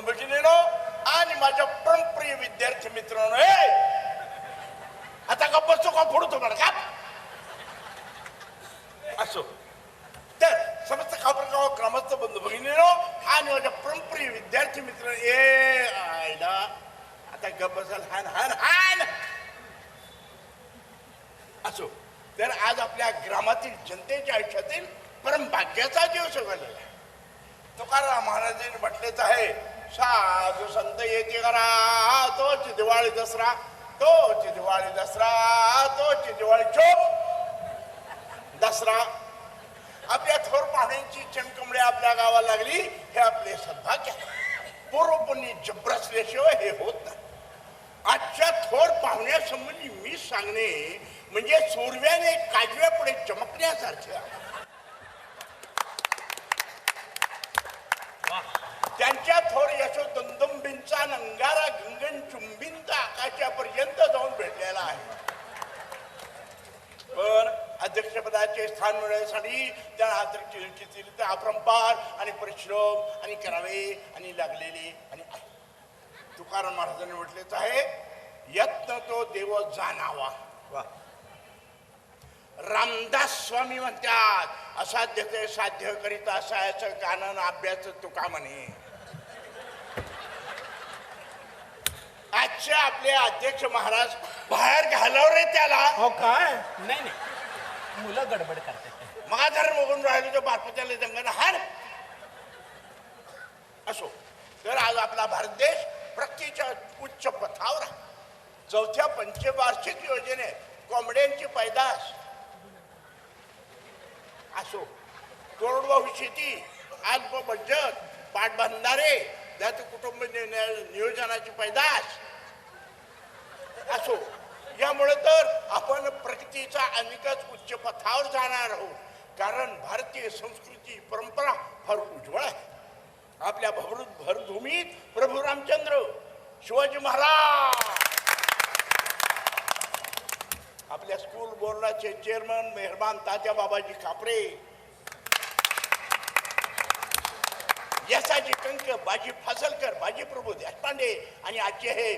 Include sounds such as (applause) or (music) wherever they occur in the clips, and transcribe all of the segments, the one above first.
भगिनीनो आणि माझ्या परमप्रिय विद्यार्थी मित्रांनो हे आता का बसतो का? फोडतो मला का असो. तर समस्त खापर गाव ग्रामस्थ बंधू भगिनीनो आणि माझ्या परमप्रिय विद्यार्थी मित्र ए आयडा आता गप्प बसाल हान हान हान असो. तर आज आपल्या ग्रामातील जनतेच्या आयुष्यातील परम भाग्याचा दिवस झालेला आहे तुकाराम महाराजांनी म्हटलेच आहे साधू संत येते करा तोच दिवाळी दसरा तोच दिवाळी दसरा तोच दिवाळी चोप. दसरा. आपल्या थोर पाहुण्यांची चमकमळे आपल्या गावाला लागली हे आपले सद्भाग्य पूर्वपुणी पूर्वपणी जबरसल्याशिवाय हे होत नाही. आजच्या थोर पाहुण्यासंबंधी मी सांगणे म्हणजे सूर्व्याने काजव्या थोर यशो दंदंबींचा नंगारा गंगन चुंबींचा आकाशापर्यंत जाऊन भेटलेला आहे. पण अध्यक्षपदाचे स्थान मिळवण्यासाठी त्या अध्यक्ष अपरंपार आणि परिश्रम आणि करावे आणि लागलेले आणि. तुकाराम महाराजांनी म्हटलेच आहे यत्न तो देव जाणावा. रामदास स्वामी म्हणतात असाध्य ते साध्य करीत असायचं कानन अभ्यास तुका म्हणे. आजचे आपले अध्यक्ष महाराज बाहेर घालव रे त्याला. हो काय? नाही नाही. मुलं गडबड करतात. मग धर्म बघून राहिलो तो बारपत्याला जंगल हार असो. तर आज आपला भारत देश प्रगतीच्या उच्च पथावर आहे. चौथ्या पंचवार्षिक योजनेत कोंबड्यांची पैदास. असो. कोरडवाहू शेती अल्प बचत पाटबंधारे जात कुटुंब नियोजनाची पैदास. असो. यामुळे तर आपण प्रगतीचा अनेकच उच्च पथावर जाणार आहोत. कारण भारतीय संस्कृती परंपरा फार उज्ज्वळ आहे. आपल्या भर भरभूमीत प्रभू रामचंद्र शिवाजी महाराज! आपल्या स्कूल बोर्डाचे चेअरमन मेहरबान तात्या बाबाजी कापरे यसाजी कंक बाजी फासलकर बाजी प्रभू देशपांडे आणि आजचे हे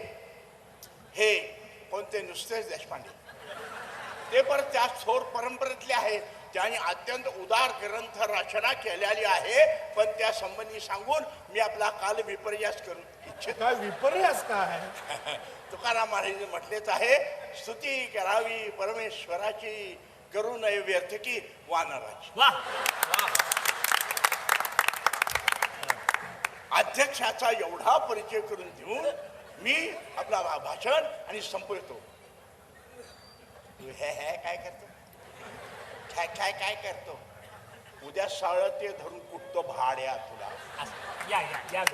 हे कोणते नुसतेच देशपांडे ते परत त्या थोर परंपरेतले आहेत त्यांनी अत्यंत उदार ग्रंथ रचना केलेली आहे पण त्या संबंधी सांगून मी आपला काल विपर्यास करू इच्छित. काय विपर्यास काय? (laughs) तुकाराम महाराजांनी म्हटलेच आहे स्तुती करावी परमेश्वराची करू नये व्यर्थ की वानराची. अध्यक्षाचा एवढा परिचय करून देऊन मी आपला भाषण आणि संपवतो. तू हे हे काय करतो? काय काय काय करतो? उद्या साळ ते धरून कुठतो भाड्या तुला. या या या